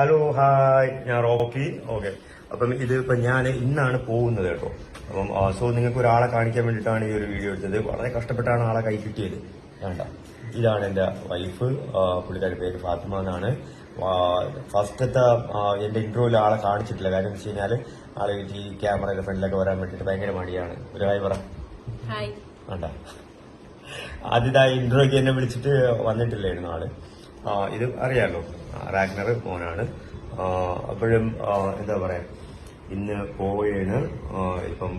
Hello hi ഞാൻ Rocky. Okay അപ്പം ഇത് ഇപ്പം ഞാൻ ഇന്നാണ് പോകുന്നത് കേട്ടോ. അപ്പം സോ നിങ്ങൾക്ക് ഒരാളെ കാണിക്കാൻ വേണ്ടിയിട്ടാണ് ഈ ഒരു വീഡിയോ എടുത്തത്. വളരെ കഷ്ടപ്പെട്ടാണ് ആളെ കൈ കിട്ടിയത്. വേണ്ട. ഇതാണ് എന്റെ വൈഫ് പുള്ളിക്കാരി പേര് ഫാത്തിമ എന്നാണ്. ഫസ്റ്റത്തെ എന്റെ ഇന്റർവ്യൂവിൽ ആളെ കാണിച്ചിട്ടില്ല. കാര്യം എന്ന് വെച്ച് കഴിഞ്ഞാൽ ആളെ ഈ ക്യാമറയുടെ ഫ്രണ്ടിലൊക്കെ വരാൻ വേണ്ടിയിട്ട് ഭയങ്കര മടിയാണ്. ഒരു ഹായ് പറ. വേണ്ട. ആദ്യത്തെ ഇന്റർവ്യൂക്ക് എന്നെ വിളിച്ചിട്ട് വന്നിട്ടില്ലായിരുന്നു ആൾ. ഇത് അറിയാലോ. റാഗ്നർ മോനാണ്. അപ്പോഴും എന്താ പറയാ ഇന്ന് പോവുകയാണ് ഇപ്പം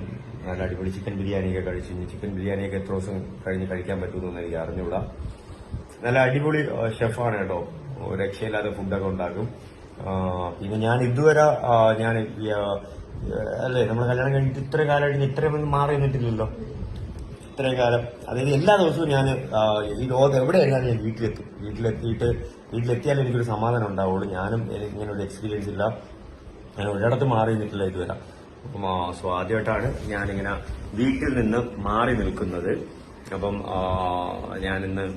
നല്ല അടിപൊളി ചിക്കൻ ബിരിയാണിയൊക്കെ കഴിച്ചു ചിക്കൻ ബിരിയാണിയൊക്കെ എത്ര ദിവസം കഴിഞ്ഞ് കഴിക്കാൻ പറ്റുമെന്ന് എനിക്ക് അറിഞ്ഞുകൂടാ. നല്ല അടിപൊളി ഷെഫാണ് കേട്ടോ. രക്ഷയില്ലാതെ ഫുഡൊക്കെ ഉണ്ടാക്കും. പിന്നെ ഞാൻ ഇതുവരെ ഞാൻ അല്ലേ നമ്മൾ കല്യാണം കഴിഞ്ഞിട്ട് ഇത്ര കാലമായിട്ട് ഇത്രയും മാറി നിന്നിട്ടില്ലല്ലോ. ഇത്രയും കാലം. അതായത് എല്ലാ ദിവസവും ഞാൻ ഈ ലോകത്ത് എവിടെയായിരുന്നാലും ഞാൻ വീട്ടിലെത്തും. വീട്ടിലെത്തിയിട്ട് വീട്ടിലെത്തിയാൽ എനിക്കൊരു സമാധാനം ഉണ്ടാവുള്ളൂ. ഞാനും ഇങ്ങനൊരു എക്സ്പീരിയൻസ് ഇല്ല. ഞാൻ ഒരിടത്ത് മാറി നിന്നിട്ടില്ല ഇതുവരെ. അപ്പം സോ ആദ്യമായിട്ടാണ് ഞാനിങ്ങനെ വീട്ടിൽ നിന്ന് മാറി നിൽക്കുന്നത്. അപ്പം ഞാനിന്ന്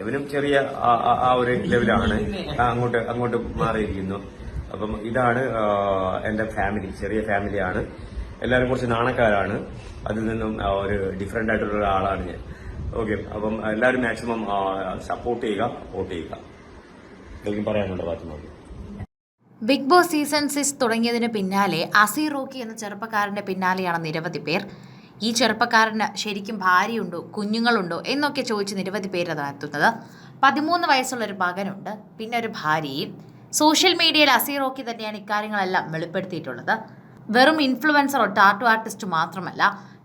ഇവനും ചെറിയ ആ- ഒരു ലെവലാണ്. അങ്ങോട്ട് അങ്ങോട്ട് മാറിയിരിക്കുന്നു. അപ്പം ഇതാണ് എന്റെ ഫാമിലി ചെറിയ ഫാമിലിയാണ്. എല്ലാവരും കുറച്ച് നാണക്കാരാണ്. അതിൽ നിന്നും ഒരു ഡിഫറെന്റ് ആയിട്ടുള്ള ഒരാളാണ് ഞാൻ. ഓക്കെ അപ്പം എല്ലാവരും മാക്സിമം സപ്പോർട്ട് ചെയ്യുക സപ്പോർട്ട് ചെയ്യുക. എന്തെങ്കിലും പറയാനുണ്ടോ Fathima Big Boss season six തുടങ്ങിയതിന് പിന്നാലെ അസി റോക്കി എന്ന ചെറുപ്പക്കാരന്റെ പിന്നാലെയാണ് നിരവധി പേർ. ഈ ചെറുപ്പക്കാരന് ശരിക്കും ഭാര്യയുണ്ടോ കുഞ്ഞുങ്ങളുണ്ടോ എന്നൊക്കെ ചോദിച്ച് നിരവധി പേരതാണ് എത്തുന്നത് പതിമൂന്ന് വയസ്സുള്ള ഒരു മകനുണ്ട് പിന്നെ ഒരു ഭാര്യയും. സോഷ്യൽ മീഡിയയിൽ അസി റോക്കി തന്നെയാണ് ഇക്കാര്യങ്ങളെല്ലാം വെളിപ്പെടുത്തിയിട്ടുള്ളത്. വെറും ഇൻഫ്ലുവൻസറോ ടാറ്റു ആർട്ടിസ്റ്റ് മാത്രമല്ല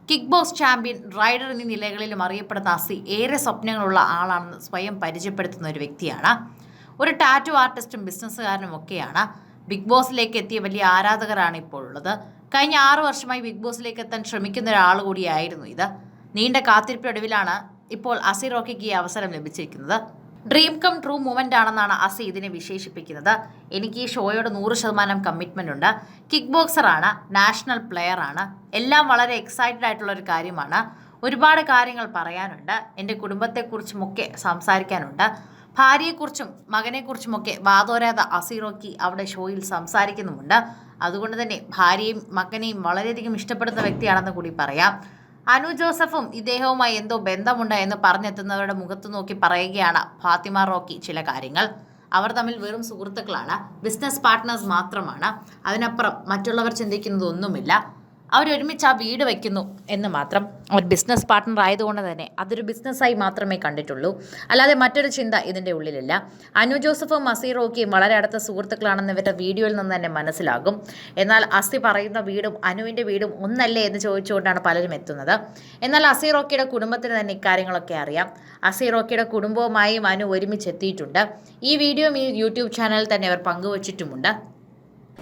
കിക്ക് ബോക്സ് ചാമ്പ്യൻ റൈഡർ എന്നീ നിലകളിലും അറിയപ്പെടുന്ന അസി ഏറെ സ്വപ്നങ്ങളുള്ള ആളാണെന്ന് സ്വയം പരിചയപ്പെടുത്തുന്ന ഒരു വ്യക്തിയാണ്. ഒരു ടാറ്റു ആർട്ടിസ്റ്റും ബിസിനസ്സുകാരനും ഒക്കെയാണ്. ബിഗ് ബോസിലേക്ക് എത്തിയ വലിയ ആരാധകരാണ് ഇപ്പോൾ ഉള്ളത്. കഴിഞ്ഞ ആറു വർഷമായി ബിഗ് ബോസിലേക്ക് എത്താൻ ശ്രമിക്കുന്ന ഒരാൾ കൂടിയായിരുന്നു ഇത്. നീണ്ട കാത്തിരിപ്പിനൊടുവിലാണ് ഇപ്പോൾ അസി റോക്കിക്ക് ഈ അവസരം ലഭിച്ചിരിക്കുന്നത്. ഡ്രീം കം ട്രൂ മൂവ്മെന്റ് ആണെന്നാണ് അസി ഇതിനെ വിശേഷിപ്പിക്കുന്നത്. എനിക്ക് ഈ ഷോയോട് നൂറ് ശതമാനം കമ്മിറ്റ്മെന്റ് ഉണ്ട്. കിക്ക് ബോക്സറാണ് നാഷണൽ പ്ലെയർ ആണ്. എല്ലാം വളരെ എക്സൈറ്റഡ് ആയിട്ടുള്ള ഒരു കാര്യമാണ്. ഒരുപാട് കാര്യങ്ങൾ പറയാനുണ്ട്. എന്റെ കുടുംബത്തെക്കുറിച്ചുമൊക്കെ സംസാരിക്കാനുണ്ട്. ഭാര്യയെക്കുറിച്ചും മകനെക്കുറിച്ചുമൊക്കെ വാതോരാത അസീറോക്കി അവിടെ ഷോയിൽ സംസാരിക്കുന്നുമുണ്ട്. അതുകൊണ്ട് തന്നെ ഭാര്യയും മകനെയും വളരെയധികം ഇഷ്ടപ്പെടുന്ന വ്യക്തിയാണെന്ന് കൂടി പറയാം. അനു ജോസഫും ഇദ്ദേഹവുമായി എന്തോ ബന്ധമുണ്ട് എന്ന് പറഞ്ഞെത്തുന്നവരുടെ മുഖത്ത് നോക്കി പറയുകയാണ് ഫാത്തിമ റോക്കി ചില കാര്യങ്ങൾ. അവർ തമ്മിൽ വെറും സുഹൃത്തുക്കളാണ്. ബിസിനസ് പാർട്ട്നേഴ്സ് മാത്രമാണ്. അതിനപ്പുറം മറ്റുള്ളവർ ചിന്തിക്കുന്നത് ഒന്നുമില്ല അവരൊരുമിച്ച് ആ വീട് വയ്ക്കുന്നു എന്ന് മാത്രം. ഒരു ബിസിനസ് പാർട്ട്ണർ ആയതുകൊണ്ട് തന്നെ അതൊരു ബിസിനസ്സായി മാത്രമേ കണ്ടിട്ടുള്ളൂ. അല്ലാതെ മറ്റൊരു ചിന്ത ഇതിന്റെ ഉള്ളിലില്ല. അനു ജോസഫും അസീറോക്കിയും വളരെ അടുത്ത സുഹൃത്തുക്കളാണെന്ന് ഇവരുടെ വീഡിയോയിൽ നിന്ന് തന്നെ മനസ്സിലാകും. എന്നാൽ അസി പറയുന്ന വീടും അനുവിന്റെ വീടും ഒന്നല്ലേ എന്ന് ചോദിച്ചുകൊണ്ടാണ് പലരും എത്തുന്നത്. എന്നാൽ അസീറോക്കിയുടെ കുടുംബത്തിന് തന്നെ ഇക്കാര്യങ്ങളൊക്കെ അറിയാം. അസീറോക്കിയുടെ കുടുംബവുമായും അനു ഒരുമിച്ച് എത്തിയിട്ടുണ്ട്. ഈ വീഡിയോ ഈ യൂട്യൂബ് ചാനലിൽ തന്നെ അവർ പങ്കുവച്ചിട്ടുമുണ്ട്.